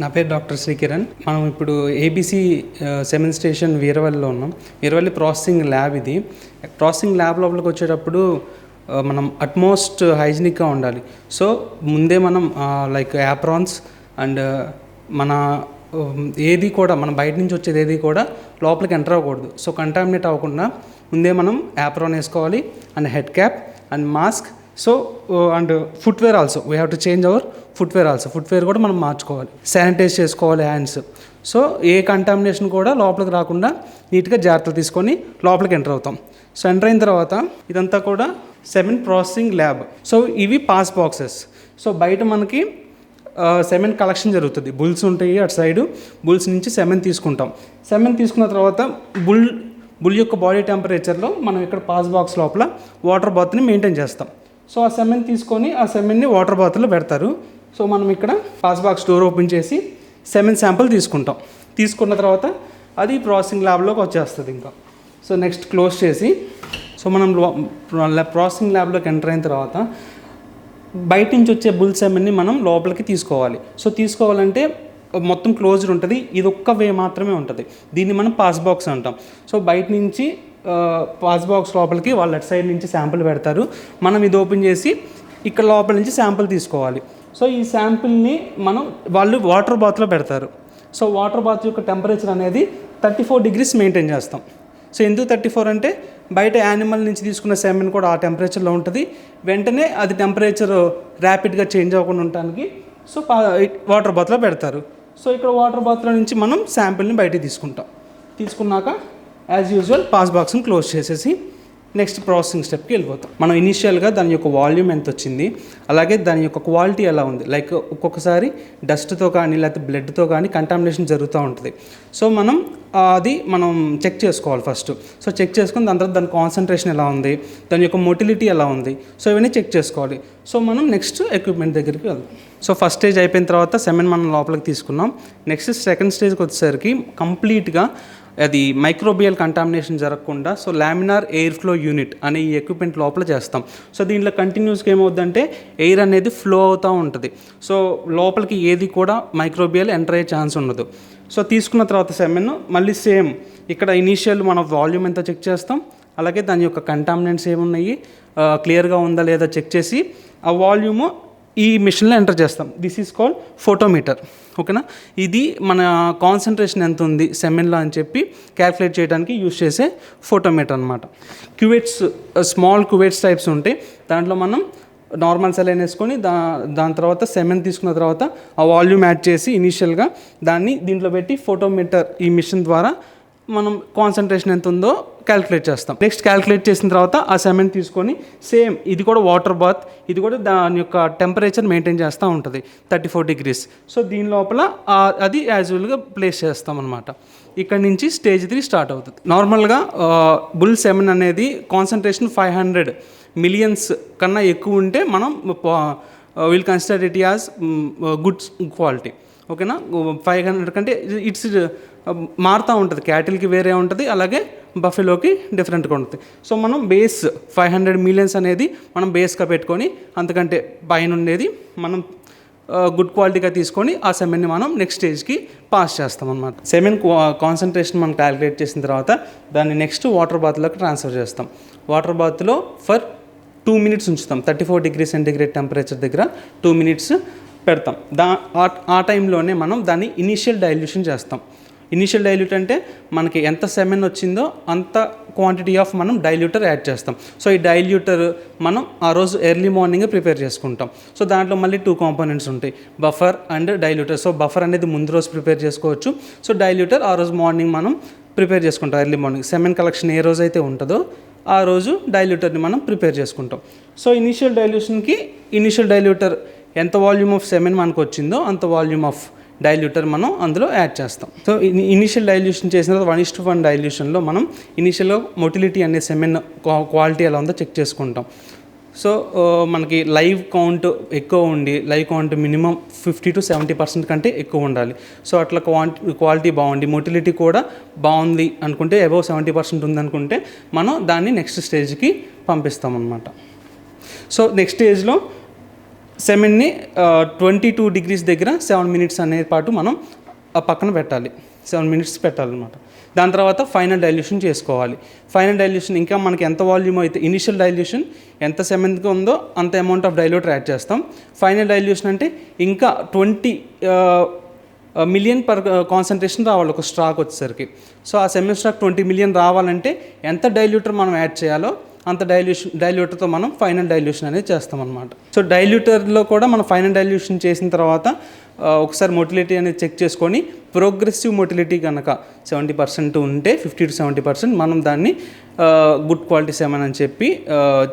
నా పేరు డాక్టర్ శ్రీకిరణ్. మనం ఇప్పుడు ఏబీసీ సెవెన్ స్టేషన్ వీరవల్లిలో ఉన్నాం. వీరవల్లి ప్రాసెసింగ్ ల్యాబ్ ఇది. ప్రాసెసింగ్ ల్యాబ్ లోపలికి వచ్చేటప్పుడు మనం అట్మోస్ట్ హైజీనిక్గా ఉండాలి. సో ముందే మనం లైక్ యాప్రాన్స్ అండ్ మన ఏది కూడా మనం బయట నుంచి వచ్చేది ఏది కూడా లోపలికి ఎంటర్ అవ్వకూడదు. సో కంటామినేట్ అవ్వకుండా ముందే మనం యాప్రాన్ వేసుకోవాలి and head cap and mask. So and footwear also we have to change our footwear also footwear కూడా మనం మార్చుకోవాలి. శానిటైజ్ చేసుకోవాలి హ్యాండ్స్ సో ఏ కంటామినేషన్ కూడా లోపలికి రాకుండా నీట్గా జాగ్రత్తలు తీసుకొని లోపలికి ఎంటర్ అవుతాం. సో ఎంటర్ అయిన తర్వాత ఇదంతా కూడా సెమెన్ ప్రాసెసింగ్ ల్యాబ్ సో ఇవి పాస్ బాక్సెస్ సో బయట మనకి సెమెన్ కలెక్షన్ జరుగుతుంది. బుల్స్ ఉంటాయి అటు సైడు బుల్స్ నుంచి సెమెన్ తీసుకుంటాం. సెమెన్ తీసుకున్న తర్వాత బుల్ బుల్ యొక్క బాడీ టెంపరేచర్లో మనం ఇక్కడ పాస్ బాక్స్ లోపల వాటర్ బాత్ని మెయింటైన్ చేస్తాం. సో ఆ సెమెన్ తీసుకొని ఆ సెమెన్ని వాటర్ బాత్లో పెడతారు. సో మనం ఇక్కడ పాస్ బాక్స్ డోర్ ఓపెన్ చేసి సెమెన్ శాంపుల్ తీసుకుంటాం. తీసుకున్న తర్వాత అది ప్రాసెసింగ్ ల్యాబ్లోకి వచ్చేస్తుంది ఇంకా. సో నెక్స్ట్ క్లోజ్ చేసి సో మనం ప్రాసెసింగ్ ల్యాబ్లోకి ఎంటర్ అయిన తర్వాత బయట నుంచి వచ్చే బుల్ సెమెన్ని మనం లోపలికి తీసుకోవాలి. సో తీసుకోవాలంటే మొత్తం క్లోజ్డ్ ఉంటుంది. ఇది ఒక్క వే మాత్రమే ఉంటుంది. దీన్ని మనం పాస్ బాక్స్ అంటాం. సో బయట నుంచి పాస్ బాక్స్ లోపలికి వాళ్ళ అటు సైడ్ నుంచి శాంపుల్ పెడతారు. మనం ఇది ఓపెన్ చేసి ఇక్కడ లోపల నుంచి శాంపుల్ తీసుకోవాలి. సో ఈ శాంపుల్ని మనం వాళ్ళు వాటర్ బాత్లో పెడతారు. సో వాటర్ బాత్ యొక్క టెంపరేచర్ అనేది థర్టీ ఫోర్ డిగ్రీస్ మెయింటైన్ చేస్తాం. సో ఎందుకు థర్టీ ఫోర్ అంటే బయట యానిమల్ నుంచి తీసుకున్న సెమెన్ కూడా ఆ టెంపరేచర్లో ఉంటుంది. వెంటనే అది టెంపరేచర్ ర్యాపిడ్గా చేంజ్ అవ్వకుండా ఉండటానికి సో వాటర్ బాత్లో పెడతారు. సో ఇక్కడ వాటర్ బాత్లో నుంచి మనం శాంపిల్ని బయటికి తీసుకుంటాం. తీసుకున్నాక యాజ్ యూజువల్ పాస్ బాక్స్ని క్లోజ్ చేసేసి నెక్స్ట్ ప్రాసెసింగ్ స్టెప్కి వెళ్ళిపోతాం. మనం ఇనీషియల్గా దాని యొక్క వాల్యూమ్ ఎంత వచ్చింది అలాగే దాని యొక్క క్వాలిటీ ఎలా ఉంది. లైక్ ఒక్కొక్కసారి డస్ట్తో కానీ లేకపోతే బ్లడ్తో కానీ కంటామినేషన్ జరుగుతూ ఉంటుంది. సో మనం అది మనం చెక్ చేసుకోవాలి ఫస్ట్ సో చెక్ చేసుకుని దాని తర్వాత దాని కాన్సన్ట్రేషన్ ఎలా ఉంది దాని యొక్క మొటిలిటీ ఎలా ఉంది. సో ఇవన్నీ చెక్ చేసుకోవాలి. సో మనం నెక్స్ట్ ఎక్విప్మెంట్ దగ్గరికి వెళ్దాం. సో ఫస్ట్ స్టేజ్ అయిపోయిన తర్వాత సెమెన్ మనం లోపలికి తీసుకున్నాం. నెక్స్ట్ సెకండ్ స్టేజ్కి వచ్చేసరికి కంప్లీట్గా అది మైక్రోబియల్ కంటామినేషన్ జరగకుండా so laminar air flow unit అనే ఈ ఎక్విప్మెంట్ లోపల చేస్తాం. సో దీంట్లో కంటిన్యూస్గా ఏమవుతుందంటే ఎయిర్ అనేది ఫ్లో అవుతూ ఉంటుంది. సో లోపలికి ఏది కూడా మైక్రోబియల్ ఎంటర్ అయ్యే ఛాన్స్ ఉండదు. సో తీసుకున్న తర్వాత సెమెన్ మళ్ళీ సేమ్ ఇక్కడ ఇనీషియల్ మన వాల్యూమ్ ఎంత చెక్ చేస్తాం అలాగే దాని యొక్క కంటామినెంట్స్ ఏమున్నాయి క్లియర్గా ఉందా లేదా చెక్ చేసి ఆ వాల్యూము ఈ మిషన్లో ఎంటర్ చేస్తాం. దిస్ ఈజ్ కాల్డ్ ఫోటోమీటర్ ఓకేనా ఇది మన కాన్సన్ట్రేషన్ ఎంత ఉంది? సెమెన్లో అని చెప్పి క్యాల్కులేట్ చేయడానికి యూజ్ చేసే ఫోటోమీటర్ అనమాట క్యూవేట్స్ స్మాల్ క్యూవేట్స్ టైప్స్ ఉంటాయి. దాంట్లో మనం నార్మల్ సెలైన్ వేసుకొని దా దాని తర్వాత సెమెన్ తీసుకున్న తర్వాత ఆ వాల్యూమ్ యాడ్ చేసి ఇనీషియల్గా దాన్ని దీంట్లో పెట్టి ఫోటోమీటర్ ఈ మిషన్ ద్వారా మనం కాన్సన్ట్రేషన్ ఎంత ఉందో క్యాలిక్యులేట్ చేస్తాం. నెక్స్ట్ క్యాలిక్యులేట్ చేసిన తర్వాత ఆ సెమెంట్ తీసుకొని సేమ్ ఇది కూడా వాటర్ బాత్ ఇది కూడా దాని యొక్క టెంపరేచర్ మెయింటైన్ చేస్తూ ఉంటుంది థర్టీ ఫోర్ డిగ్రీస్ సో దీని లోపల అది యాజువల్గా ప్లేస్ చేస్తాం అనమాట ఇక్కడ నుంచి స్టేజ్ త్రీ స్టార్ట్ అవుతుంది. నార్మల్గా బుల్ సెమెన్ అనేది కాన్సన్ట్రేషన్ ఫైవ్ హండ్రెడ్ మిలియన్స్ కన్నా ఎక్కువ ఉంటే మనం will consider it as good quality ఓకేనా ఫైవ్ హండ్రెడ్ కంటే ఇట్స్ మారుతూ ఉంటుంది. క్యాటిల్కి వేరే ఉంటుంది అలాగే బఫెలోకి డిఫరెంట్గా ఉంటుంది. సో మనం బేస్ ఫైవ్ హండ్రెడ్ మిలియన్స్ అనేది మనం బేస్గా పెట్టుకొని అంతకంటే పైన ఉండేది మనం గుడ్ క్వాలిటీగా తీసుకొని ఆ సెమెన్ని మనం నెక్స్ట్ స్టేజ్కి పాస్ చేస్తాం అనమాట సెమెన్ కాన్సన్ట్రేషన్ మనం క్యాలిక్యులేట్ చేసిన తర్వాత దాన్ని నెక్స్ట్ వాటర్ బాత్లోకి ట్రాన్స్ఫర్ చేస్తాం. వాటర్ బాత్లో ఫర్ టూ మినిట్స్ ఉంచుతాం. Thirty four degree centigrade temperature దగ్గర టూ మినిట్స్ పెడతాం. దా ఆ- ఆ టైంలోనే మనం దాన్ని ఇనీషియల్ డైల్యూషన్ చేస్తాం. ఇనీషియల్ డైల్యూట్ అంటే మనకి ఎంత సెమెన్ వచ్చిందో అంత క్వాంటిటీ ఆఫ్ మనం డైల్యూటర్ యాడ్ చేస్తాం. సో ఈ డైల్యూటర్ మనం ఆ రోజు ఎర్లీ మార్నింగ్ ప్రిపేర్ చేసుకుంటాం. సో దాంట్లో మళ్ళీ టూ కాంపోనెంట్స్ ఉంటాయి. Buffer and diluter so buffer అనేది ముందు రోజు ప్రిపేర్ చేసుకోవచ్చు. సో డైల్యూటర్ ఆ రోజు మార్నింగ్ మనం ప్రిపేర్ చేసుకుంటాం ఎర్లీ మార్నింగ్ సెమెన్ కలెక్షన్ ఏ రోజు అయితే ఉంటుందో ఆ రోజు డైల్యూటర్ని మనం ప్రిపేర్ చేసుకుంటాం. సో ఇనీషియల్ డైల్యూషన్కి ఇనీషియల్ డైల్యూటర్ ఎంత వాల్యూమ్ ఆఫ్ సెమెన్ మనకు వచ్చిందో అంత వాల్యూమ్ ఆఫ్ డైల్యూటర్ మనం అందులో యాడ్ చేస్తాం. సో ఇనిషియల్ డైల్యూషన్ చేసిన తర్వాత వన్ ఇస్ టు వన్ డైల్యూషన్లో మనం ఇనిషియల్గా మొటిలిటీ అనే సెమెన్ క్వాలిటీ ఎలా ఉందో చెక్ చేసుకుంటాం. సో మనకి లైవ్ కౌంట్ ఎక్కువ ఉండి live count minimum fifty to seventy percent కంటే ఎక్కువ ఉండాలి. సో అట్లా క్వాంటి క్వాలిటీ బాగుంది మొటిలిటీ కూడా బాగుంది అనుకుంటే అబౌవ్ సెవెంటీ పర్సెంట్ ఉందనుకుంటే మనం దాన్ని నెక్స్ట్ స్టేజ్కి పంపిస్తాం అనమాట సో నెక్స్ట్ స్టేజ్లో సెమెన్ని ట్వంటీ టూ డిగ్రీస్ దగ్గర సెవెన్ మినిట్స్ అనే పాటు మనం ఆ పక్కన పెట్టాలి. సెవెన్ మినిట్స్ పెట్టాలన్నమాట. దాని తర్వాత ఫైనల్ డైల్యూషన్ చేసుకోవాలి. ఫైనల్ డైల్యూషన్ ఇంకా మనకి ఎంత వాల్యూమ్ అయితే ఇనిషియల్ డైల్యూషన్ ఎంత సెమెంట్గా ఉందో అంత అమౌంట్ ఆఫ్ డైల్యూటర్ యాడ్ చేస్తాం. ఫైనల్ డైల్యూషన్ అంటే ఇంకా ట్వంటీ మిలియన్ పర్ కాన్సన్ట్రేషన్ రావాలి ఒక స్టాక్ వచ్చేసరికి. సో ఆ సెమెన్ స్టాక్ ట్వంటీ మిలియన్ రావాలంటే ఎంత డైల్యూటర్ మనం యాడ్ చేయాలో అంత డైల్యూషన్ డైల్యూటర్తో మనం ఫైనల్ డైల్యూషన్ అనేది చేస్తాం అనమాట సో డైల్యూటర్లో కూడా మనం ఫైనల్ డైల్యూషన్ చేసిన తర్వాత ఒకసారి మొటిలిటీ అనేది చెక్ చేసుకొని ప్రోగ్రెసివ్ మొటిలిటీ కనుక సెవెంటీ పర్సెంట్ ఉంటే ఫిఫ్టీ టు సెవెంటీ పర్సెంట్ మనం దాన్ని గుడ్ క్వాలిటీ సెమెన్ అని చెప్పి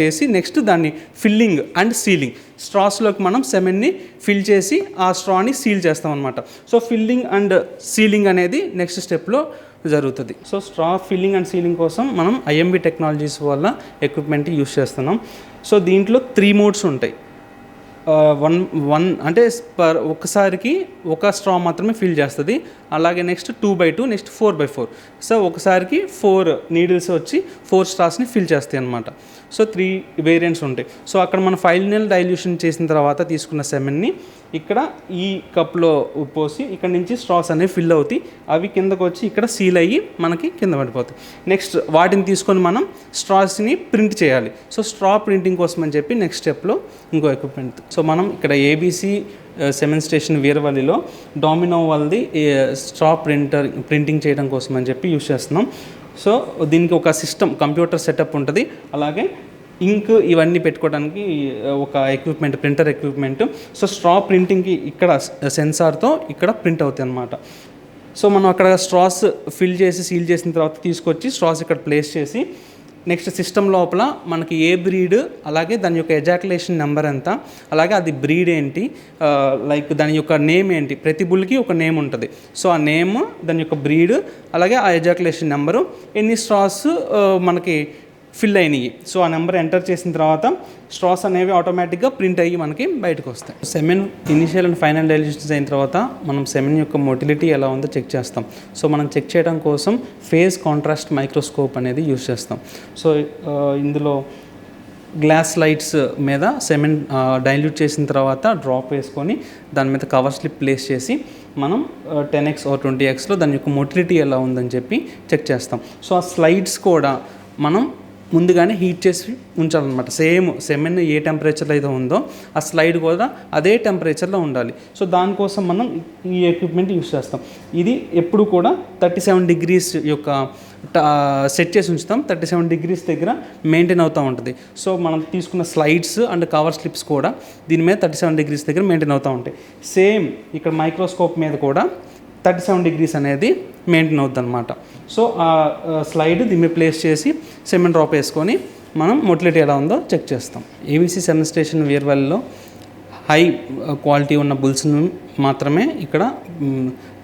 చేసి నెక్స్ట్ దాన్ని ఫిల్లింగ్ అండ్ సీలింగ్ స్ట్రాస్లోకి మనం సెమెన్ని ఫిల్ చేసి ఆ స్ట్రాని సీల్ చేస్తాం అనమాట సో ఫిల్లింగ్ అండ్ సీలింగ్ అనేది నెక్స్ట్ స్టెప్లో జరుగుతుంది. So straw filling and sealing కోసం మనం ఐఎంబి టెక్నాలజీస్ వల్ల ఎక్విప్మెంట్ యూస్ చేస్తున్నాం. సో దీంట్లో త్రీ మోడ్స్ ఉంటాయి. వన్ వన్ అంటే పర్ ఒకసారికి ఒక స్ట్రా మాత్రమే ఫిల్ చేస్తుంది. అలాగే next two by two next four by four so ఒకసారికి ఫోర్ నీడిల్స్ వచ్చి ఫోర్ స్ట్రాస్ని ఫిల్ చేస్తాయి అనమాట సో త్రీ వేరియంట్స్ ఉంటాయి. సో అక్కడ మనం ఫైనల్ డైల్యూషన్ చేసిన తర్వాత తీసుకున్న సెమెన్ని ఇక్కడ ఈ కప్లో పోసి ఇక్కడ నుంచి స్ట్రాస్ అనేవి ఫిల్ అవుతాయి. అవి కిందకు వచ్చి ఇక్కడ సీల్ అయ్యి మనకి కింద పడిపోతాయి. నెక్స్ట్ వాటిని తీసుకొని మనం స్ట్రాస్ని ప్రింట్ చేయాలి. సో స్ట్రా ప్రింటింగ్ కోసం అని చెప్పి నెక్స్ట్ స్టెప్లో ఇంకో ఎక్విప్మెంట్ సో మనం ఇక్కడ ఏబీసీ సెమెన్ స్టేషన్ వీరవల్లిలో డామినో వాళ్ళది స్ట్రా ప్రింటర్ ప్రింటింగ్ చేయడం కోసం అని చెప్పి యూస్ చేస్తున్నాం. సో దీనికి ఒక సిస్టమ్ కంప్యూటర్ సెటప్ ఉంటుంది. అలాగే ఇంక్ ఇవన్నీ పెట్టుకోవడానికి uh, ఒక equipment printer equipment so straw ప్రింటింగ్కి ఇక్కడ uh, సెన్సార్తో ఇక్కడ ప్రింట్ అవుతాయి అన్నమాట. సో మనం అక్కడ స్ట్రాస్ ఫిల్ చేసి సీల్ చేసిన తర్వాత తీసుకొచ్చి స్ట్రాస్ ఇక్కడ ప్లేస్ చేసి నెక్స్ట్ సిస్టమ్ లోపల మనకి ఏ బ్రీడ్ అలాగే దాని యొక్క ఎజాకులేషన్ నెంబర్ ఎంత అలాగే అది బ్రీడ్ ఏంటి లైక్ దాని యొక్క నేమ్ ఏంటి ప్రతి బుల్కి ఒక నేమ్ ఉంటుంది. సో ఆ నేమ్ దాని యొక్క బ్రీడ్ అలాగే ఆ ఎజాకులేషన్ నెంబరు ఎన్ని స్ట్రాస్ మనకి ఫిల్ అయినాయి. సో ఆ నెంబర్ ఎంటర్ చేసిన తర్వాత స్ట్రాస్ అనేవి ఆటోమేటిక్గా ప్రింట్ అయ్యి మనకి బయటకు వస్తాయి. Semen initial and final dilutions అయిన తర్వాత మనం సెమెన్ యొక్క మొటిలిటీ ఎలా ఉందో చెక్ చేస్తాం. సో మనం చెక్ చేయడం కోసం ఫేజ్ కాంట్రాస్ట్ మైక్రోస్కోప్ అనేది యూస్ చేస్తాం. సో ఇందులో గ్లాస్ లైట్స్ మీద సెమెన్ డైల్యూట్ చేసిన తర్వాత డ్రాప్ వేసుకొని దాని మీద కవర్ స్లిప్ ప్లేస్ చేసి మనం టెన్ ఎక్స్ ఆర్ ట్వంటీ ఎక్స్లో దాని యొక్క మొటిలిటీ ఎలా ఉందని చెప్పి చెక్ చేస్తాం. సో ఆ స్లైడ్స్ కూడా మనం ముందుగానే హీట్ చేసి ఉంచాలన్నమాట. సేమ్ సెమెన్ ఏ టెంపరేచర్లో అయితే ఉందో ఆ స్లైడ్ కూడా అదే టెంపరేచర్లో ఉండాలి. సో దానికోసం మనం ఈ ఎక్విప్మెంట్ యూస్ చేస్తాం. ఇది ఎప్పుడు కూడా థర్టీ సెవెన్ డిగ్రీస్ యొక్క సెట్ చేసి ఉంచుతాం. థర్టీ సెవెన్ డిగ్రీస్ దగ్గర మెయింటైన్ అవుతూ ఉంటుంది. సో మనం తీసుకున్న స్లైడ్స్ అండ్ కవర్ స్లిప్స్ కూడా దీని మీద థర్టీ సెవెన్ డిగ్రీస్ దగ్గర మెయింటైన్ అవుతూ ఉంటాయి. సేమ్ ఇక్కడ మైక్రోస్కోప్ మీద కూడా థర్టీ సెవెన్ డిగ్రీస్ అనేది మెయింటైన్ అవుద్ది అనమాట సో ఆ స్లైడ్ దీని ప్లేస్ చేసి సిమెంట్ డ్రాప్ వేసుకొని మనం మొటిలిటీ ఎలా ఉందో చెక్ చేస్తాం. ఏబీసీ సెవెన్ స్టేషన్ వేర్వెల్లో హై క్వాలిటీ ఉన్న బుల్స్ను మాత్రమే ఇక్కడ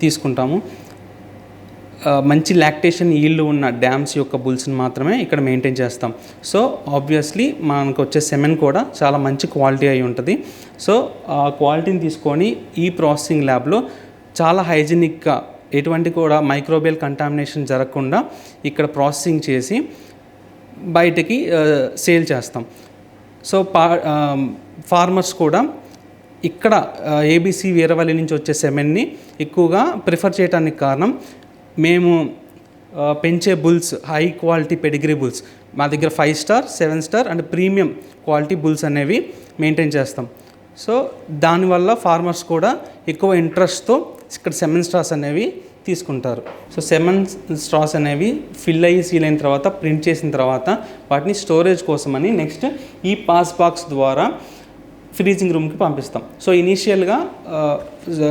తీసుకుంటాము. మంచి లాక్టేషన్ ఈల్డ్ ఉన్న డ్యామ్స్ యొక్క బుల్స్ని మాత్రమే ఇక్కడ మెయింటైన్ చేస్తాం. సో ఆబ్వియస్లీ మనకు వచ్చే సెమెన్ కూడా చాలా మంచి క్వాలిటీ అయి ఉంటుంది. సో ఆ క్వాలిటీని తీసుకొని ఈ ప్రాసెసింగ్ ల్యాబ్లో చాలా హైజీనిక్గా ఎటువంటి కూడా మైక్రోబియల్ కంటామినేషన్ జరగకుండా ఇక్కడ ప్రాసెసింగ్ చేసి బయటకి సేల్ చేస్తాం. సో పా ఫార్మర్స్ కూడా ఇక్కడ ఏబీసీ వీరవల్లి నుంచి వచ్చే సెమెన్ని ఎక్కువగా ప్రిఫర్ చేయడానికి కారణం మేము పెంచే bulls high quality pedigree bulls మా దగ్గర five star seven star and premium quality bulls అనేవి మెయింటైన్ చేస్తాం. సో దానివల్ల ఫార్మర్స్ కూడా ఎక్కువ ఇంట్రెస్ట్తో ఇక్కడ సెమెన్ స్ట్రాస్ అనేవి తీసుకుంటారు. సో సెమెన్ స్ట్రాస్ అనేవి ఫిల్ అయ్యి సీల్ అయిన తర్వాత ప్రింట్ చేసిన తర్వాత వాటిని స్టోరేజ్ కోసమని నెక్స్ట్ ఈ పాస్ బాక్స్ ద్వారా ఫ్రీజింగ్ రూమ్కి పంపిస్తాం. సో ఇనీషియల్గా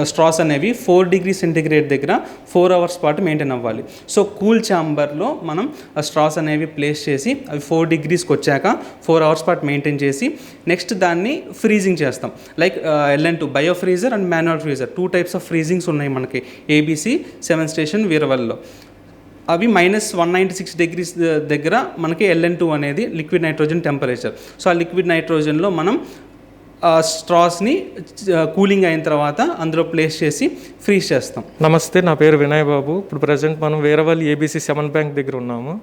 స్ట్రాస్ అనేవి ఫోర్ డిగ్రీ సెంటిగ్రేడ్ దగ్గర ఫోర్ అవర్స్ పాటు మెయింటైన్ అవ్వాలి. సో కూల్ ఛాంబర్లో మనం ఆ స్ట్రాస్ అనేవి ప్లేస్ చేసి అవి ఫోర్ డిగ్రీస్కి వచ్చాక ఫోర్ అవర్స్ పాటు మెయింటైన్ చేసి నెక్స్ట్ దాన్ని ఫ్రీజింగ్ చేస్తాం. Like LN two bio freezer and manual freezer two types of freezings ఉన్నాయి మనకి. ఏబీసీ సెవెన్ స్టేషన్ వీరవల్లో అవి minus one ninety six degrees దగ్గర మనకి ఎల్ఎన్ టూ అనేది లిక్విడ్ నైట్రోజన్ టెంపరేచర్ సో ఆ లిక్విడ్ నైట్రోజన్లో మనం స్ట్రాస్ని కూలింగ్ అయిన తర్వాత అందులో ప్లేస్ చేసి ఫ్రీజ్ చేస్తాం. నమస్తే నా పేరు వినయ్ బాబు. ఇప్పుడు ప్రజెంట్ మనం వేరేవాళ్ళు ఏబీసీ సెవెన్ బ్యాంక్ దగ్గర ఉన్నాము.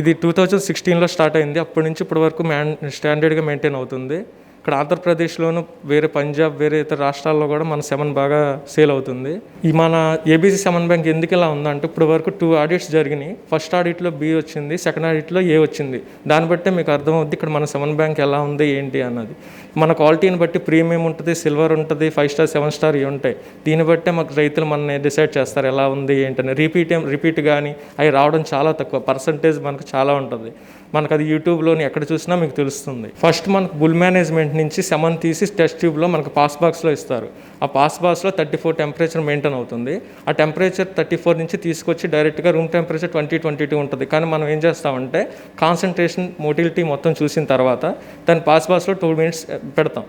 ఇది టూ థౌజండ్ సిక్స్టీన్లో స్టార్ట్ అయింది. అప్పటి నుంచి ఇప్పటి వరకు మ్యాన్ స్టాండర్డ్గా మెయింటైన్ అవుతుంది. ఇక్కడ ఆంధ్రప్రదేశ్లోను వేరే పంజాబ్ వేరే ఇతర రాష్ట్రాల్లో కూడా మన సెమన్ బాగా సేల్ అవుతుంది. ఈ మన ఏబీసీ సెమన్ బ్యాంక్ ఎందుకు ఇలా ఉందంటే ఇప్పుడు వరకు టూ ఆడిట్స్ జరిగినాయి. ఫస్ట్ ఆడిట్లో బి వచ్చింది సెకండ్ ఆడిట్లో ఏ వచ్చింది. దాన్ని బట్టే మీకు అర్థమవుద్ది ఇక్కడ మన సెవెన్ బ్యాంక్ ఎలా ఉంది ఏంటి అన్నది. మన క్వాలిటీని బట్టి ప్రీమియం ఉంటుంది సిల్వర్ ఉంటుంది ఫైవ్ స్టార్ సెవెన్ స్టార్ ఇవి ఉంటాయి. దీన్ని బట్టే మాకు రైతులు మన డిసైడ్ చేస్తారు ఎలా ఉంది ఏంటని రిపీట్ రిపీట్ కానీ అవి రావడం చాలా తక్కువ పర్సంటేజ్ మనకు చాలా ఉంటుంది. మనకు అది యూట్యూబ్లోని ఎక్కడ చూసినా మీకు తెలుస్తుంది. ఫస్ట్ మనకు బుల్ మేనేజ్మెంట్ నుంచి సెమన్ తీసి టెస్ట్ ట్యూబ్లో మనకు పాస్ బాక్స్లో ఇస్తారు. ఆ పాస్ బాక్స్లో థర్టీ ఫోర్ టెంపరేచర్ మెయింటైన్ అవుతుంది. ఆ టెంపరేచర్ థర్టీ ఫోర్ నుంచి తీసుకొచ్చి డైరెక్ట్గా room temperature twenty twenty two ఉంటుంది. కానీ మనం ఏం చేస్తామంటే కాన్సన్ట్రేషన్ మోటిలిటీ మొత్తం చూసిన తర్వాత దాని పాస్ బాక్స్లో టూ మినిట్స్ పెడతాం.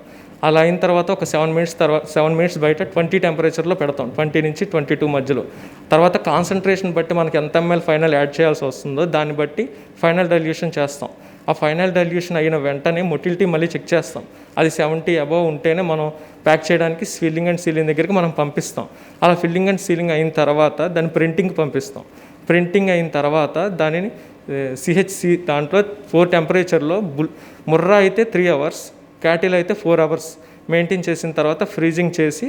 అలా అయిన తర్వాత ఒక సెవెన్ మినిట్స్ తర్వాత సెవెన్ మినిట్స్ బయట ట్వంటీ టెంపరేచర్లో పెడతాం. ట్వంటీ నుంచి ట్వంటీ టూ మధ్యలో. తర్వాత కాన్సన్ట్రేషన్ బట్టి మనకి ఎంత ఎంఎల్ ఫైనల్ యాడ్ చేయాల్సి వస్తుందో దాన్ని బట్టి ఫైనల్ డైల్యూషన్ చేస్తాం. ఆ ఫైనల్ డైల్యూషన్ అయిన వెంటనే మొటిలిటీ మళ్ళీ చెక్ చేస్తాం. అది సెవెంటీ అబవ్ ఉంటేనే మనం ప్యాక్ చేయడానికి ఫిల్లింగ్ అండ్ సీలింగ్ దగ్గరికి మనం పంపిస్తాం. అలా ఫిల్లింగ్ అండ్ సీలింగ్ అయిన తర్వాత దాన్ని ప్రింటింగ్ పంపిస్తాం. ప్రింటింగ్ అయిన తర్వాత దానిని సిహెచ్సి దాంట్లో ఫోర్ టెంపరేచర్లో బుల్ ముర్రా అయితే త్రీ అవర్స్ క్యాటిల్ అయితే ఫోర్ అవర్స్ మెయింటైన్ చేసిన తర్వాత ఫ్రీజింగ్ చేసి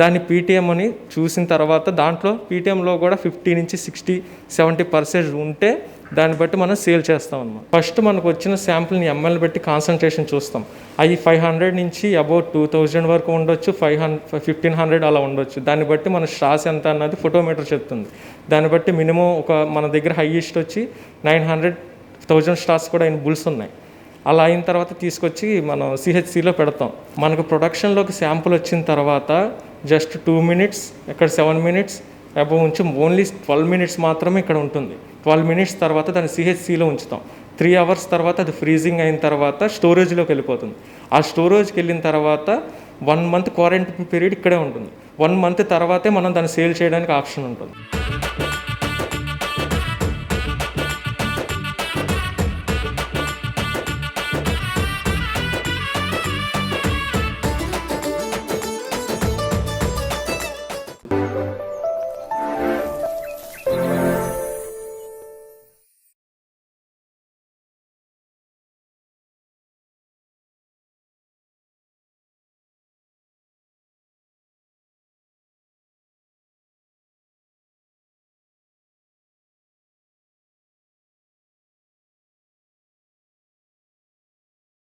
దాన్ని పీటీఎం అని చూసిన తర్వాత దాంట్లో పీటీఎంలో కూడా ఫిఫ్టీ నుంచి సిక్స్టీ సెవెంటీ పర్సెంట్ ఉంటే దాన్ని బట్టి మనం సేల్ చేస్తాం అన్నమాట. ఫస్ట్ మనకు వచ్చిన శాంపుల్ని ఎంఎల్ బట్టి కాన్సన్ట్రేషన్ చూస్తాం. అవి ఫైవ్ హండ్రెడ్ నుంచి అబౌట్ టూ థౌజండ్ వరకు ఉండొచ్చు ఫైవ్ హండ్రెడ్ ఫిఫ్టీన్ హండ్రెడ్ అలా ఉండొచ్చు. దాన్ని బట్టి మన స్ట్రాస్ ఎంత అన్నది ఫోటోమీటర్ చెప్తుంది. దాన్ని బట్టి మినిమం ఒక మన దగ్గర హైయెస్ట్ వచ్చి నైన్ హండ్రెడ్ థౌజండ్ స్టార్స్ కూడా ఆయన బుల్స్ ఉన్నాయి. అలా అయిన తర్వాత తీసుకొచ్చి మనం సిహెచ్సిలో పెడతాం. మనకు ప్రొడక్షన్లోకి శాంపుల్ వచ్చిన తర్వాత జస్ట్ టూ మినిట్స్ ఇక్కడ సెవెన్ మినిట్స్ అబౌవ్ ఉంచి ఓన్లీ ట్వెల్వ్ మినిట్స్ మాత్రమే ఇక్కడ ఉంటుంది. ట్వెల్వ్ మినిట్స్ తర్వాత దాన్ని సిహెచ్సిలో ఉంచుతాం. త్రీ అవర్స్ తర్వాత అది ఫ్రీజింగ్ అయిన తర్వాత స్టోరేజ్లోకి వెళ్ళిపోతుంది. ఆ స్టోరేజ్కి వెళ్ళిన తర్వాత వన్ మంత్ క్వారంటైన్ పీరియడ్ ఇక్కడే ఉంటుంది. వన్ మంత్ తర్వాతే మనం దాన్ని సేల్ చేయడానికి ఆప్షన్ ఉంటుంది.